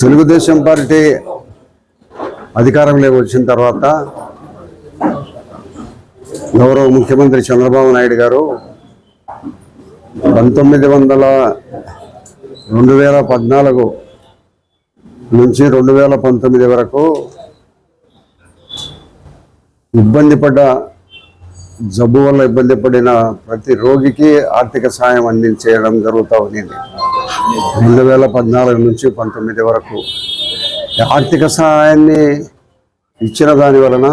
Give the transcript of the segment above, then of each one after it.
Telugu Desam party అధికారంలోకి వచ్చిన తర్వాత గౌరవ ముఖ్యమంత్రి చంద్రబాబు నాయుడు గారు పంతొమ్మిది వందల రెండు వేల పద్నాలుగు నుంచి రెండు వేల పంతొమ్మిది వరకు ఇబ్బంది పడ్డ జబ్బు వల్ల ఇబ్బంది పడిన ప్రతి రోగికి ఆర్థిక సాయం అందించేయడం జరుగుతూ ఉంది రెండు వేల పద్నాలుగు నుంచి పంతొమ్మిది వరకు ఆర్థిక సహాయాన్ని ఇచ్చిన దాని వలన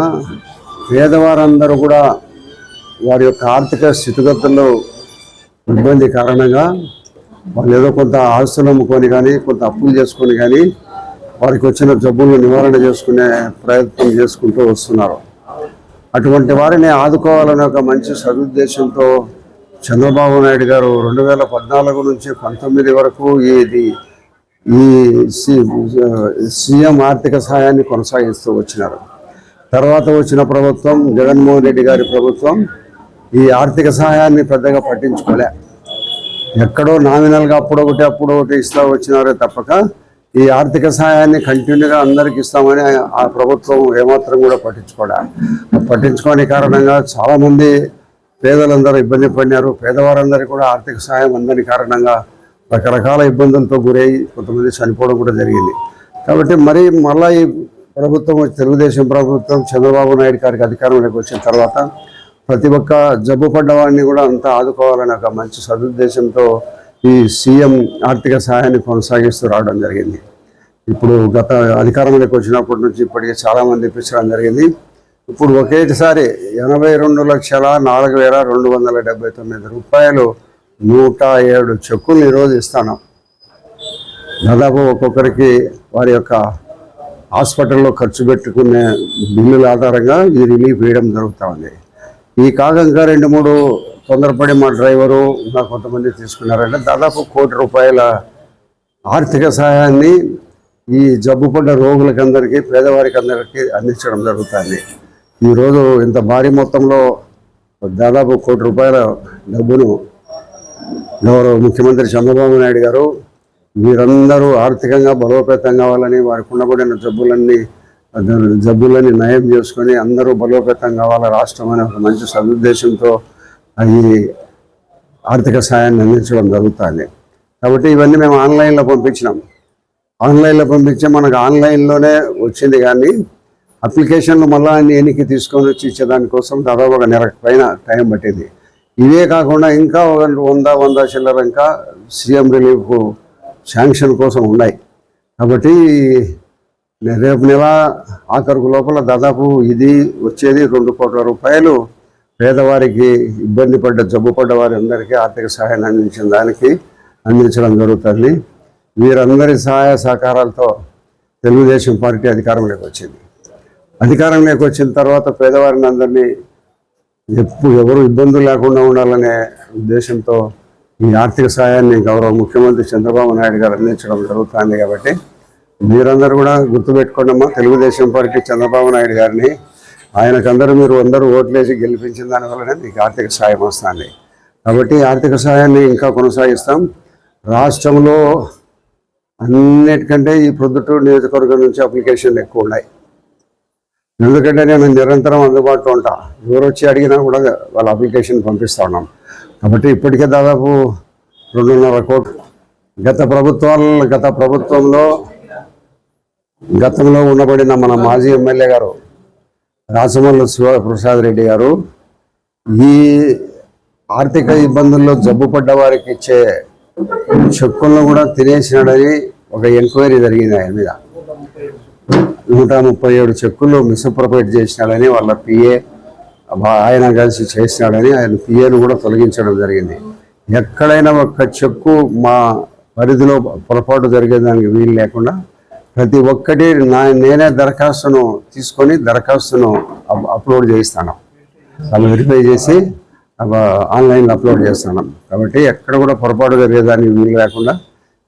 పేదవారందరూ కూడా వారి యొక్క ఆర్థిక స్థితిగతుల్లో ఇబ్బంది కారణంగా వాళ్ళు ఏదో కొంత ఆస్తులు అమ్ముకొని కానీ కొంత అప్పులు చేసుకొని కానీ వారికి వచ్చిన జబ్బులను నివారణ చేసుకునే ప్రయత్నం చేసుకుంటూ వస్తున్నారు. అటువంటి వారిని ఆదుకోవాలనే ఒక మంచి సదుద్దేశంతో చంద్రబాబు నాయుడు గారు రెండు వేల పద్నాలుగు నుంచి పంతొమ్మిది వరకు ఇది ఈ సీఎం ఆర్థిక సహాయాన్ని కొనసాగిస్తూ వచ్చినారు. తర్వాత వచ్చిన ప్రభుత్వం జగన్మోహన్ రెడ్డి గారి ప్రభుత్వం ఈ ఆర్థిక సహాయాన్ని పెద్దగా పట్టించుకోలే. ఎక్కడో నామినల్గా అప్పుడు ఒకటి అప్పుడు ఒకటి ఇస్తా వచ్చినారే తప్పక ఈ ఆర్థిక సహాయాన్ని కంటిన్యూగా అందరికి ఇస్తామని ఆ ప్రభుత్వం ఏమాత్రం కూడా పట్టించుకోవడం పట్టించుకోని కారణంగా చాలామంది పేదలందరూ ఇబ్బంది పడినారు. పేదవారందరికీ కూడా ఆర్థిక సహాయం అందని కారణంగా రకరకాల ఇబ్బందులతో గురై కొంతమంది చనిపోవడం కూడా జరిగింది. కాబట్టి మరి మళ్ళా ఈ ప్రభుత్వం తెలుగుదేశం ప్రభుత్వం చంద్రబాబు నాయుడు గారికి అధికారంలోకి వచ్చిన తర్వాత ప్రతి ఒక్క జబ్బు పడ్డవాడిని కూడా అంతా ఆదుకోవాలని ఒక మంచి సదుద్దేశంతో ఈ సీఎం ఆర్థిక సహాయాన్ని కొనసాగిస్తూ రావడం జరిగింది. ఇప్పుడు గత అధికారంలోకి వచ్చినప్పటి నుంచి ఇప్పటికే చాలామంది ఇప్పించడం జరిగింది. ఇప్పుడు ఒకేసారి ఎనభై రెండు లక్షల నాలుగు వేల రెండు వందల డెబ్బై తొమ్మిది రూపాయలు నూట ఏడు చెక్కులు ఈరోజు ఇస్తాను. దాదాపు ఒక్కొక్కరికి వారి యొక్క హాస్పిటల్లో ఖర్చు పెట్టుకునే బిల్లుల ఆధారంగా ఈ రిలీఫ్ వేయడం జరుగుతూ ఉంది. ఈ కాకంగా రెండు మూడు తొందరపడి మా డ్రైవరు ఇంకా కొంతమంది తీసుకున్నారంటే దాదాపు కోటి రూపాయల ఆర్థిక సహాయాన్ని ఈ జబ్బుపడ్డ రోగులకందరికీ రోగులకి అందరికీ పేదవారికి అందరికీ అందించడం జరుగుతుంది. ఈరోజు ఇంత భారీ మొత్తంలో దాదాపు కోటి రూపాయల డబ్బును గౌరవ ముఖ్యమంత్రి చంద్రబాబు నాయుడు గారు మీరందరూ ఆర్థికంగా బలోపేతం కావాలని వారికి ఉండబడిన జబ్బులన్నీ జబ్బులన్నీ నయం చేసుకొని అందరూ బలోపేతం కావాలి రాష్ట్రం అనే ఒక మంచి సదుద్దేశంతో ఈ ఆర్థిక సాయాన్ని అందించడం జరుగుతుంది. కాబట్టి ఇవన్నీ మేము ఆన్లైన్లో పంపించినాం. ఆన్లైన్లో పంపించే మనకు ఆన్లైన్లోనే వచ్చింది కానీ అప్లికేషన్లు మళ్ళా అన్ని ఎన్నికి తీసుకొని వచ్చి ఇచ్చేదానికోసం దాదాపు ఒక నెల పైన టైం పట్టింది. ఇవే కాకుండా ఇంకా ఒక వంద వంద చిల్లర ఇంకా సీఎం రిలీఫ్ శాంక్షన్ కోసం ఉన్నాయి. కాబట్టి రేపు నెల ఆఖరుకు లోపల దాదాపు ఇది వచ్చేది రెండు కోట్ల రూపాయలు. పేదవారికి ఇబ్బంది పడ్డ జబ్బు పడ్డ వారి అందరికీ ఆర్థిక సహాయాన్ని అందించిన దానికి అందించడం జరుగుతుంది. వీరందరి సహాయ సహకారాలతో తెలుగుదేశం పార్టీ అధికారంలోకి వచ్చింది. అధికారంలోకి వచ్చిన తర్వాత పేదవారిని అందరినీ ఎప్పుడు ఎవరు ఇబ్బందులు లేకుండా ఉండాలనే ఉద్దేశంతో ఈ ఆర్థిక సహాయాన్ని గౌరవ ముఖ్యమంత్రి చంద్రబాబు నాయుడు గారు అందించడం జరుగుతుంది కాబట్టి మీరందరూ కూడా గుర్తుపెట్టుకోండమ్మా. తెలుగుదేశం పార్టీ చంద్రబాబు నాయుడు గారిని. ఆయనకందరూ మీరు అందరూ ఓట్లేసి గెలిపించిన దానివల్లనే మీకు ఆర్థిక సహాయం వస్తుంది. కాబట్టి ఆర్థిక సహాయాన్ని ఇంకా కొనసాగిస్తాం. రాష్ట్రంలో అన్నిటికంటే ఈ ప్రొద్దుటూరు నియోజకవర్గం నుంచి అప్లికేషన్లు ఎక్కువ ఉన్నాయి. ఎందుకంటే నేను నిరంతరం అందుబాటులో ఉంటా. ఎవరు వచ్చి అడిగినా కూడా వాళ్ళ అప్లికేషన్ పంపిస్తా ఉన్నాం. కాబట్టి ఇప్పటికే దాదాపు రెండున్నర కోట్లు. గత ప్రభుత్వాలు గత ప్రభుత్వంలో గతంలో ఉండబడిన మన మాజీ ఎమ్మెల్యే గారు రాసమల్లు శివప్రసాద్ రెడ్డి గారు ఈ ఆర్థిక ఇబ్బందుల్లో జబ్బు పడ్డ వారికి ఇచ్చే చెక్కులను కూడా తినేసినాడని ఒక ఎంక్వైరీ జరిగింది ఆయన మీద. నూట ముప్పై ఏడు చెక్కులు మిస్అప్రోపేట్ చేసినాడని వాళ్ళ పిఏ ఆయన కలిసి చేసినాడని ఆయన పిఏను కూడా తొలగించడం జరిగింది. ఎక్కడైనా ఒక్క చెక్కు మా పరిధిలో పొరపాటు జరిగేదానికి వీలు లేకుండా ప్రతి ఒక్కటి నా నేనే దరఖాస్తును తీసుకొని దరఖాస్తును అప్లోడ్ చేయిస్తాను. అవి వెరిఫై చేసి ఆన్లైన్లో అప్లోడ్ చేస్తాను. కాబట్టి ఎక్కడ కూడా పొరపాటు జరిగేదానికి వీలు లేకుండా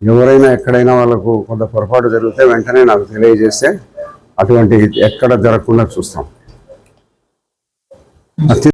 ఎవరైనా ఎక్కడైనా వాళ్ళకు కొంత పొరపాటు జరిగితే వెంటనే నాకు తెలియజేస్తే అటువంటి ఎక్కడ జరగకుండా చూస్తాం.